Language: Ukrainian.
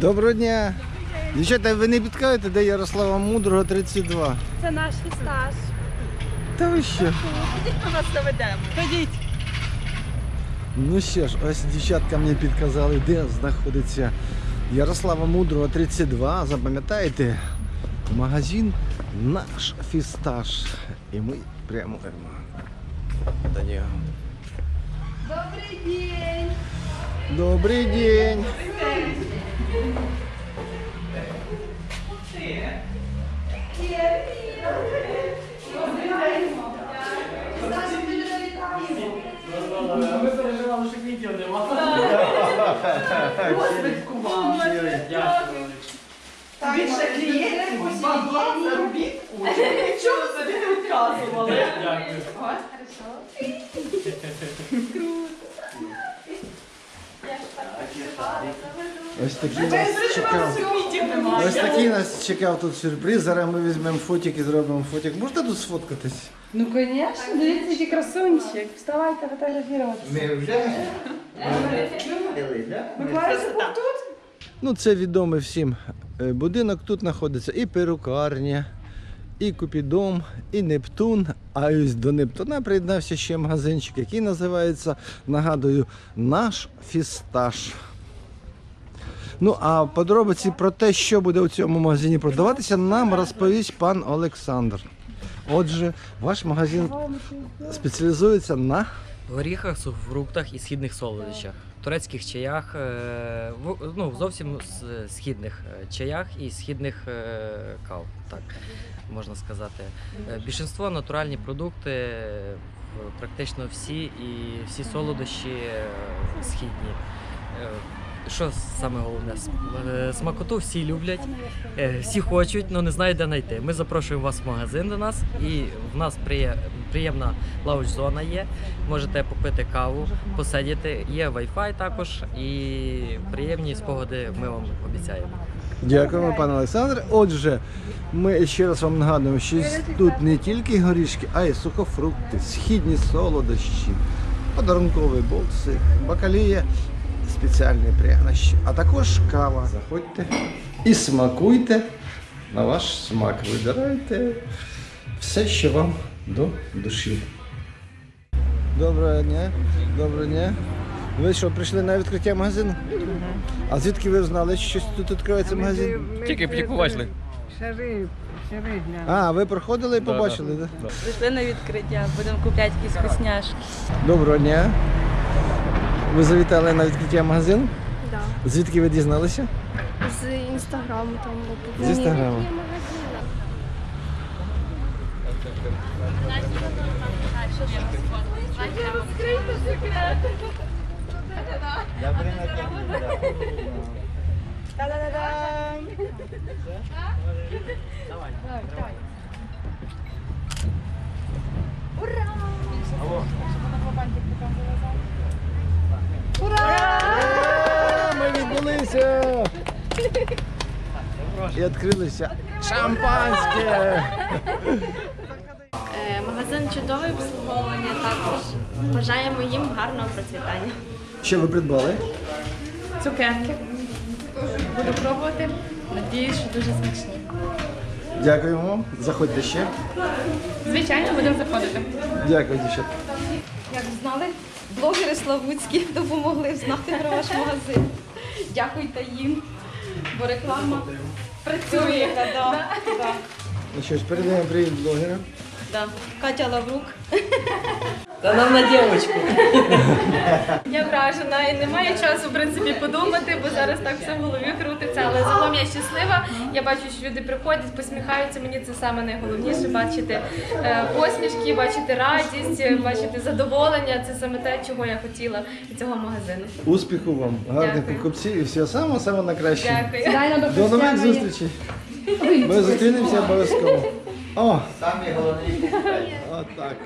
Доброго дня. Дівчата, ви не підкажете, де Ярослава Мудрого 32? Це наш фісташ. Та ви що? Ходіть Ми вас доведемо. Ходіть. Ну що ж, ось дівчатка мені підказали, де знаходиться Ярослава Мудрого 32. Запам'ятаєте? Магазин наш фісташ. І ми прямуємо до нього. Добрий день. Добрий день. Ми переживали, що квітів нема. Більше клієнтів, заробіть. Нічого собі не відказували. Дякую. Ось такий нас чекав. Ось такий нас чекав тут сюрприз. Зараз ми візьмемо фотик і зробимо фотик. Можете тут сфоткатись? Ну, звісно, дивіться, який красунчик. Вставайте фотографувати. Ми вже. Миколаївська тут? Ну, це відомий всім е, будинок. Тут знаходиться і перукарня, і Купідом, і Нептун. А ось до Нептуна приєднався ще магазинчик, який називається, нагадую, наш фісташ. Ну, а подробиці про те, що буде у цьому магазині продаватися, нам розповість пан Олександр. Отже, ваш магазин спеціалізується на горіхах, сухофруктах і східних солодощах, турецьких чаях, е, ну зовсім східних е, чаях і східних е, кав, так можна сказати. Більшинство натуральні продукти, практично всі, і всі солодощі східні. Що саме головне? Е, Смакоту всі люблять, е, всі хочуть, але не знають, де знайти. Ми запрошуємо вас в магазин до нас, і в нас приємна лаунж-зона є. Можете попити каву, посидіти. Є Wi-Fi також і приємні спогади ми вам обіцяємо. Дякуємо, пане Олександре. Отже, ми ще раз вам нагадуємо, що тут не тільки горішки, а й сухофрукти, східні солодощі, подарункові бокси, бакалія, спеціальні прянощі, а також кава. Заходьте і смакуйте на ваш смак. Вибирайте все, що вам до душі. Доброго дня. Доброго дня. Ви що, прийшли на відкриття магазину? А звідки ви знали, що щось тут відкривається магазин? Тільки побачили. Шари, шари для А, ви проходили і побачили, так? Да, Прийшли на відкриття, будемо купляти якісь вкусняшки. Доброго дня. Ви завітали на відкриття магазину? Да. Звідки ви дізналися? З інстаграму там було. З інстаграму. Ура! І відкрилися шампанське! Е, Магазин чудове обслуговування також. Бажаємо їм гарного процвітання. Що ви придбали? Цукерки. Буду пробувати. Надіюсь, що дуже смачні. Дякуємо. Заходьте ще. Звичайно, будемо заходити. Дякую, дівчата. Як знали, блогери славутські допомогли знати про ваш магазин. Дякуйте їм, бо реклама працює. Да, да. Ну що ж, передаємо привіт блогерам. Да. Катя Лаврук. Та нам на дівчинку. Я вражена і немає часу в принципі подумати, бо зараз так все в голові крутиться. Але загалом я щаслива. Я бачу, що люди приходять, посміхаються. Мені це саме найголовніше бачити е, посмішки, бачити радість, бачити задоволення. Це саме те, чого я хотіла від цього магазину. Успіху вам, гарних покупців і всього самого самого найкращого. Дякую. До нових зустрічей. Ми зустрінемося обов'язково. О! Самі головні. Отак.